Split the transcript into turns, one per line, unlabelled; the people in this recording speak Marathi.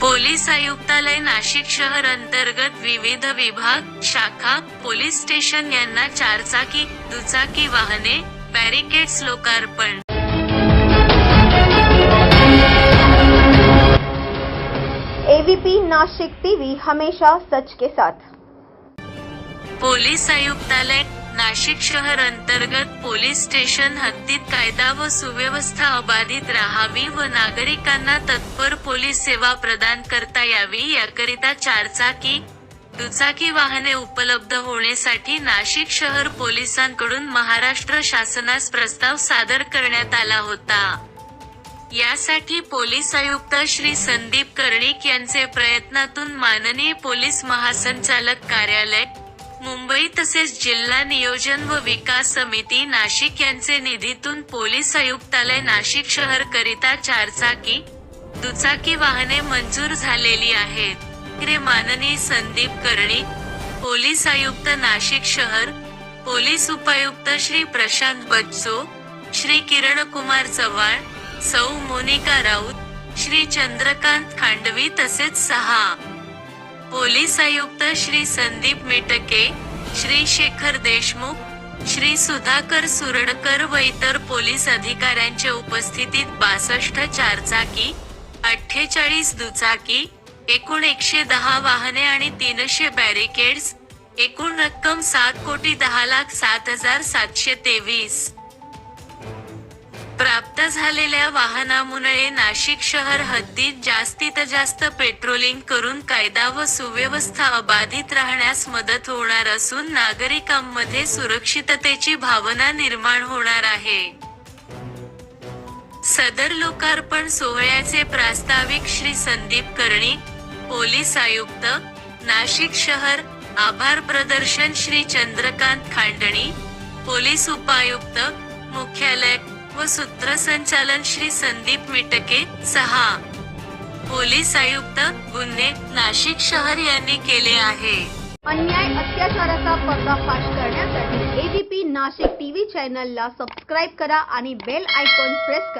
पोलीस आयुक्तालय नाशिक शहर अंतर्गत विविध विभाग शाखा पोलीस स्टेशन यांना चारचाकी दुचाकी वाहने बॅरिकेड्स लोकार्पण.
एवीपी नाशिक टीवी हमेशा सच के साथ.
पोलीस आयुक्तालय नाशिक शहर अंतर्गत पोलीस स्टेशन हद्दीत कायदा व सुव्यवस्था अबाधित राहावी व नागरिकांना तत्पर पोलीस सेवा प्रदान करता यावी याकरिता चारचाकी दुचाकी वाहने उपलब्ध होण्यासाठी नाशिक शहर पोलिसांकडून महाराष्ट्र शासनास प्रस्ताव सादर करण्यात आला होता. यासाठी पोलीस आयुक्त श्री संदीप कर्णिक यांचे प्रयत्नातून माननीय पोलीस महासंचालक कार्यालय मुंबई तसेच जिल्हा नियोजन व विकास समिती नाशिक यांचे निधीतून पोलीस आयुक्तालय नाशिक शहर करिता चारचाकी दुचाकी वाहने मंजूर झालेली आहेत. रे माननीय संदीप कर्णी पोलीस आयुक्त नाशिक शहर पोलीस उपायुक्त श्री प्रशांत बच्चो श्री किरण कुमार चव्हाण सौ मोनिका राऊत श्री चंद्रकांत खांडवी तसेच सहा. पोलीस आयुक्त श्री संदीप मेटके श्री शेखर देशमुख श्री सुधाकर सुरणकर व इतर पोलीस अधिकाऱ्यांच्या उपस्थितीत बासष्ट चारचाकी अठ्ठेचाळीस दुचाकी एकूण एकशे दहा वाहने आणि तीनशे बॅरिकेड्स एकूण रक्कम सात कोटी दहा लाख सात हजार सातशे तेवीस. प्राप्त झालेल्या वाहनामुळे नाशिक शहर हद्दीत जास्तीत जास्त पेट्रोलिंग करून कायदा व सुव्यवस्था अबाधित राहण्यास मदत होणार असून नागरिकांमध्ये सुरक्षिततेची भावना निर्माण होणार आहे. सदर लोकार्पण सोहळ्याचे प्रास्ताविक श्री संदीप कर्णिक पोलीस आयुक्त नाशिक शहर आभार प्रदर्शन श्री चंद्रकांत खांडणी पोलीस उपायुक्त मुख्यालय व सूत्रसंचालन श्री संदीप मिटके सहा. पोलीस आयुक्त गुन्हे नाशिक शहर यांनी केले आहे.
अन्याय अत्याचाराचा पर्दाफाश करण्यासाठी एबीपी नाशिक टीव्ही चॅनलला सबस्क्राईब करा आणि बेल आयकॉन प्रेस करा.